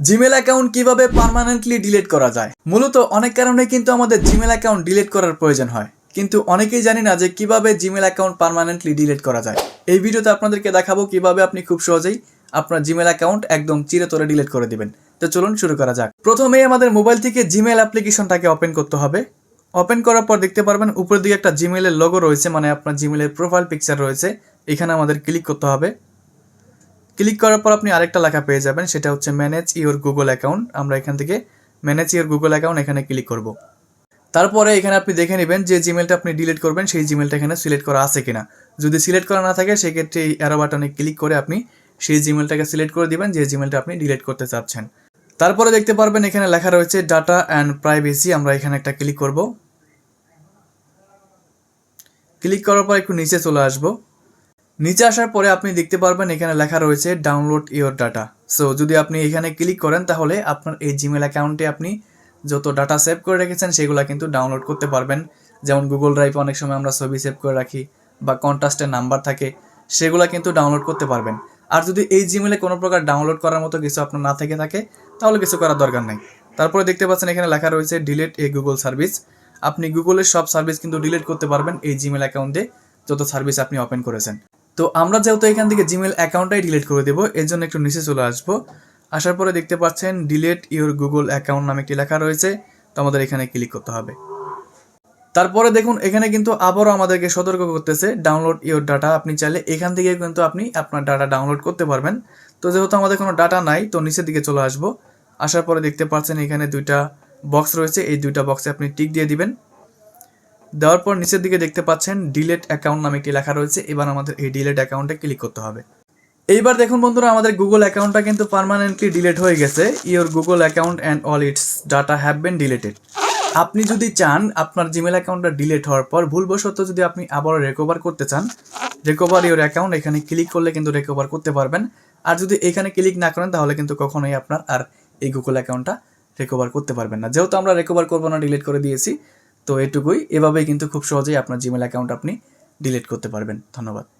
Gmail account কীভাবে permanently delete করা যায়? মূলত অনেক কারণে কিন্তু আমাদের জিমেল অ্যাকাউন্ট ডিলিট করার প্রয়োজন হয়। কিন্তু অনেকেই জানি না যে কীভাবে জিমেল অ্যাকাউন্ট পার্মানেন্টলি ডিলিট করা যায়। এই ভিডিওতে আপনাদেরকে দেখাবো কীভাবে আপনি খুব সহজেই আপনার জিমেল অ্যাকাউন্ট একদম চিরতরে ডিলিট করে দিবেন। তো চলুন শুরু করা যাক। প্রথমেই আমাদের মোবাইল থেকে জিমেল অ্যাপ্লিকেশনটাকে ওপেন করতে হবে। ওপেন করার পর দেখতে পারবেন উপরের দিকে একটা জিমেলের লোগো রয়েছে মানে আপনার জিমেলের প্রোফাইল পিকচার রয়েছে। এখানে আমাদের ক্লিক করতে হবে। ক্লিক করার পর আপনি আরেকটা লেখা পেয়ে যাবেন, সেটা হচ্ছে ম্যানেজ ইওর গুগল অ্যাকাউন্ট আমরা এখান থেকে ম্যানেজ ইওর গুগল অ্যাকাউন্ট এখানে ক্লিক করব। তারপরে এখানে আপনি দেখে নেবেন যে জিমেলটা আপনি ডিলিট করবেন, সেই জিমেলটা এখানে সিলেক্ট করা আছে কিনা। যদি সিলেক্ট করা না থাকে, সেক্ষেত্রে এই অ্যারো বাটনে ক্লিক করে আপনি সেই জিমেলটাকে সিলেক্ট করে দিবেন, যে জিমেলটা আপনি ডিলিট করতে চাচ্ছেন। তারপরে দেখতে পারবেন এখানে লেখা রয়েছে ডাটা অ্যান্ড প্রাইভেসি আমরা এখানে একটা ক্লিক করব। ক্লিক করার পর একটু নিচে চলে আসব। নিচে আসার পরে আপনি দেখতে পারবেন এখানে লেখা রয়েছে ডাউনলোড ইওর ডাটা সো যদি আপনি এখানে ক্লিক করেন, তাহলে আপনার এই জিমেল অ্যাকাউন্টে আপনি যত ডাটা সেভ করে রেখেছেন, সেগুলো কিন্তু ডাউনলোড করতে পারবেন। যেমন গুগল ড্রাইভে অনেক সময় আমরা ছবি সেভ করে রাখি বা কন্টাস্টের নাম্বার থাকে, সেগুলো কিন্তু ডাউনলোড করতে পারবেন। আর যদি এই জিমেলে কোনো প্রকার ডাউনলোড করার মতো কিছু আপনার না থেকে থাকে, তাহলে কিছু করার দরকার নেই। তারপরে দেখতে পাচ্ছেন এখানে লেখা রয়েছে ডিলিট এ গুগল সার্ভিস আপনি গুগলের সব সার্ভিস কিন্তু ডিলিট করতে পারবেন এই জিমেল অ্যাকাউন্টে যত সার্ভিস আপনি ওপেন করেছেন। তো আমরা যেহেতু এখান থেকে জিমেল অ্যাকাউন্টটাই ডিলিট করে দেবো, এর জন্য একটু নিচে চলে আসব। আসার পরে দেখতে পাচ্ছেন ডিলিট ইওর গুগল অ্যাকাউন্ট নামে একটি লেখা রয়েছে, তো আমাদের এখানে ক্লিক করতে হবে। তারপরে দেখুন, এখানে কিন্তু আবারও আমাদেরকে সতর্ক করতেছে ডাউনলোড ইওর ডাটা আপনি চাইলে এখান থেকে কিন্তু আপনি আপনার ডাটা ডাউনলোড করতে পারবেন। তো যেহেতু আমাদের কোনো ডাটা নাই, তো নিচের দিকে চলে আসব। আসার পরে দেখতে পাচ্ছেন এখানে দুইটা বক্স রয়েছে, এই দুইটা বক্সে আপনি টিক দিয়ে দিবেন। দেওয়ার পর নিচের দিকে দেখতে পাচ্ছেন ডিলেট অ্যাকাউন্ট নামে একটি লেখা রয়েছে। এবার আমাদের এই ডিলেট অ্যাকাউন্টে ক্লিক করতে হবে। এইবার দেখুন বন্ধুরা, আমাদের গুগল অ্যাকাউন্টটা কিন্তু পার্মানেন্টলি ডিলেট হয়ে গেছে। Your Google account and all its data have been deleted আপনি যদি চান আপনার জিমেল অ্যাকাউন্টটা ডিলেট হওয়ার পর, ভুলবশত যদি আপনি আবারও রেকভার করতে চান রেকভার ইওর অ্যাকাউন্ট এখানে ক্লিক করলে কিন্তু রেকভার করতে পারবেন। আর যদি এখানে ক্লিক না করেন, তাহলে কিন্তু কখনোই আপনার আর এই গুগল অ্যাকাউন্টটা রিকভার করতে পারবেন না। যেহেতু আমরা রেকভার করব না ডিলিট করে দিয়েছি তো এটুকুই। এভাবেই কিন্তু খুব সহজেই আপনার জিমেল অ্যাকাউন্ট আপনি ডিলিট করতে পারবেন। ধন্যবাদ।